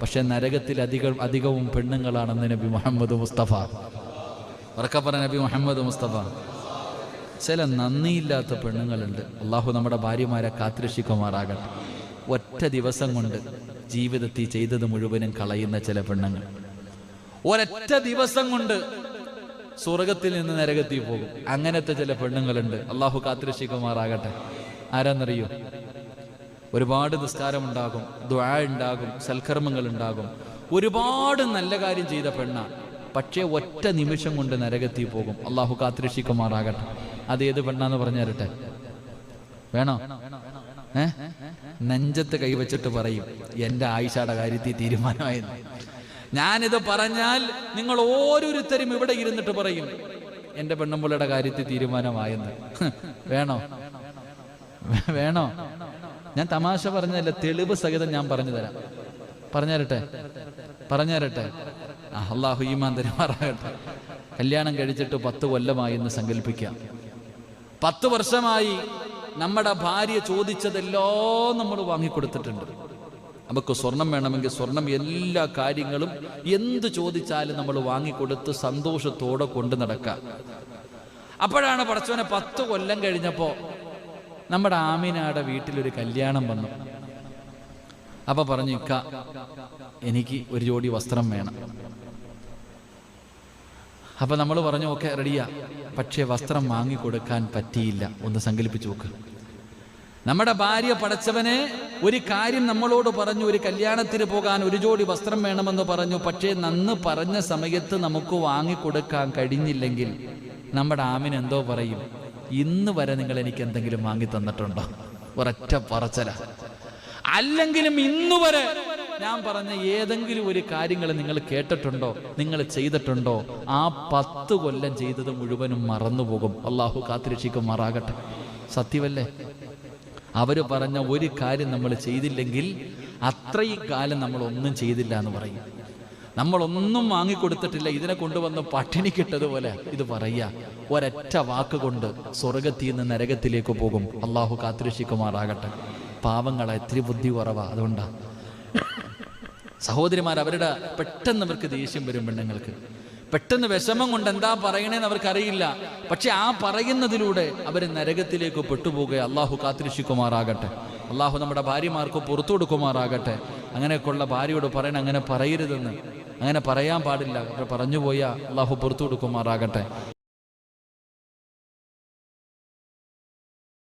പക്ഷെ നരകത്തിൽ അധികം അധികവും പെണ്ണുങ്ങളാണെന്ന് നബി മുഹമ്മദ് മുസ്തഫ. ഉറക്കപ്പറ നബി മുഹമ്മദ് മുസ്തഫ. ചില നന്ദിയില്ലാത്ത പെണ്ണുങ്ങളുണ്ട്. അള്ളാഹു നമ്മുടെ ഭാര്യമാരെ കാത്തിരക്ഷിക്കുമാറാകട്ടെ. ഒറ്റ ദിവസം കൊണ്ട് ജീവിതത്തിൽ ചെയ്തത് മുഴുവനും കളയുന്ന ചില പെണ്ണുങ്ങൾ. ഒരൊറ്റ ദിവസം കൊണ്ട് സ്വർഗത്തിൽ നിന്ന് നരകത്തിൽ പോകും. അങ്ങനത്തെ ചില പെണ്ണുങ്ങളുണ്ട്. അള്ളാഹു കാത്തിരക്ഷിക്കുമാറാകട്ടെ. ആരാന്നറിയോ? ഒരുപാട് നിസ്കാരം ഉണ്ടാകും ദ്വാ ഉണ്ടാകും സൽക്കർമ്മങ്ങൾ ഉണ്ടാകും ഒരുപാട് നല്ല കാര്യം ചെയ്ത പെണ്ണ. പക്ഷേ ഒറ്റ നിമിഷം കൊണ്ട് നരകത്തിൽ പോകും. അള്ളാഹു കാത്തിരക്ഷിക്കുമാറാകട്ടെ. അത് ഏത് പെണ്ണാന്ന് പറഞ്ഞു തരട്ടെ വേണോ? ഏ? നെഞ്ചത്ത് കൈവച്ചിട്ട് പറയും എന്റെ ആയിഷയുടെ കാര്യത്തിൽ തീരുമാനമായിരുന്നു ഞാനിത് പറഞ്ഞാൽ നിങ്ങൾ ഓരോരുത്തരും ഇവിടെ ഇരുന്നിട്ട് പറയും എന്റെ പെണ്ണുമ്പുള്ളയുടെ കാര്യത്തിൽ തീരുമാനമായെന്ന്. വേണോ? വേണോ? ഞാൻ തമാശ പറഞ്ഞതല്ല തെളിവ് സഹിതം ഞാൻ പറഞ്ഞു തരാം. പറഞ്ഞുതരട്ടെ പറഞ്ഞുതരട്ടെ ആ, അള്ളാഹു ഈമാൻ തരുമാറാകട്ടെ. കല്യാണം കഴിച്ചിട്ട് പത്ത് കൊല്ലമായി എന്ന് സങ്കല്പിക്കാം. പത്ത് വർഷമായി നമ്മുടെ ഭാര്യ ചോദിച്ചതെല്ലാം നമ്മൾ വാങ്ങിക്കൊടുത്തിട്ടുണ്ട്. നമുക്ക് സ്വർണം വേണമെങ്കിൽ സ്വർണം എല്ലാ കാര്യങ്ങളും എന്ത് ചോദിച്ചാലും നമ്മൾ വാങ്ങിക്കൊടുത്ത് സന്തോഷത്തോടെ കൊണ്ടു നടക്കാം. അപ്പോഴാണ് പടച്ചവനെ പത്ത് കൊല്ലം കഴിഞ്ഞപ്പോൾ നമ്മുടെ ആമിനയുടെ വീട്ടിലൊരു കല്യാണം വന്നു. അപ്പൊ പറഞ്ഞു ഇക്ക എനിക്ക് ഒരു ജോഡി വസ്ത്രം വേണം. അപ്പൊ നമ്മൾ പറഞ്ഞു ഓക്കെ റെഡിയാ. പക്ഷേ വസ്ത്രം വാങ്ങിക്കൊടുക്കാൻ പറ്റിയില്ല. ഒന്ന് സങ്കല്പിച്ചു നോക്ക്. നമ്മുടെ ഭാര്യ പടച്ചവനെ ഒരു കാര്യം നമ്മളോട് പറഞ്ഞു ഒരു കല്യാണത്തിന് പോകാൻ ഒരു ജോഡി വസ്ത്രം വേണമെന്ന് പറഞ്ഞു. പക്ഷേ നന്ന് പറഞ്ഞ സമയത്ത് നമുക്ക് വാങ്ങിക്കൊടുക്കാൻ കഴിഞ്ഞില്ലെങ്കിൽ നമ്മുടെ ആമിന് എന്തോ പറയും. ഇന്ന് വരെ നിങ്ങൾ എനിക്ക് എന്തെങ്കിലും വാങ്ങി തന്നിട്ടുണ്ടോ? ഒരൊറ്റ പറച്ചല. അല്ലെങ്കിലും ഇന്ന് വരെ ഞാൻ പറഞ്ഞ ഏതെങ്കിലും ഒരു കാര്യങ്ങൾ നിങ്ങൾ കേട്ടിട്ടുണ്ടോ? നിങ്ങൾ ചെയ്തിട്ടുണ്ടോ? ആ പത്ത് കൊല്ലം ചെയ്തത് മുഴുവനും മറന്നുപോകും അള്ളാഹു കാത്തിരക്ഷിക്കുമാറാകട്ടെ. സത്യമല്ലേ? അവർ പറഞ്ഞ ഒരു കാര്യം നമ്മൾ ചെയ്തില്ലെങ്കിൽ അത്രയും കാലം നമ്മൾ ഒന്നും ചെയ്തില്ല എന്ന് പറയും. നമ്മളൊന്നും വാങ്ങിക്കൊടുത്തിട്ടില്ല. ഇതിനെ കൊണ്ടുവന്ന് പട്ടിണി കിട്ടതുപോലെ ഇത് പറയുക. ഒരൊറ്റ വാക്കുകൊണ്ട് സ്വർഗത്തിൽ നിന്ന് നരകത്തിലേക്ക് പോകും. അള്ളാഹു കാത്തിരക്ഷിക്കുമാറാകട്ടെ. പാവങ്ങളെ ഇത്തിരി ബുദ്ധി കുറവാ അതുകൊണ്ടാ. സഹോദരിമാർ അവരുടെ പെട്ടെന്ന് അവർക്ക് ദേഷ്യം വരും പെണ്ണുങ്ങൾക്ക്. പെട്ടെന്ന് വിഷമം കൊണ്ട് എന്താ പറയണേന്ന് അവർക്കറിയില്ല. പക്ഷെ ആ പറയുന്നതിലൂടെ അവർ നരകത്തിലേക്ക് പെട്ടുപോകുക. അള്ളാഹു കാത്തിരക്ഷിക്കുമാറാകട്ടെ. അള്ളാഹു നമ്മുടെ ഭാര്യമാർക്ക് പുറത്തു കൊടുക്കുമാറാകട്ടെ. അങ്ങനെയൊക്കെയുള്ള ഭാര്യയോട് പറയണ അങ്ങനെ പറയരുതെന്ന്. അങ്ങനെ പറയാൻ പാടില്ല. പറഞ്ഞു പോയാൽ അള്ളാഹു പുറത്തു കൊടുക്കുമാറാകട്ടെ.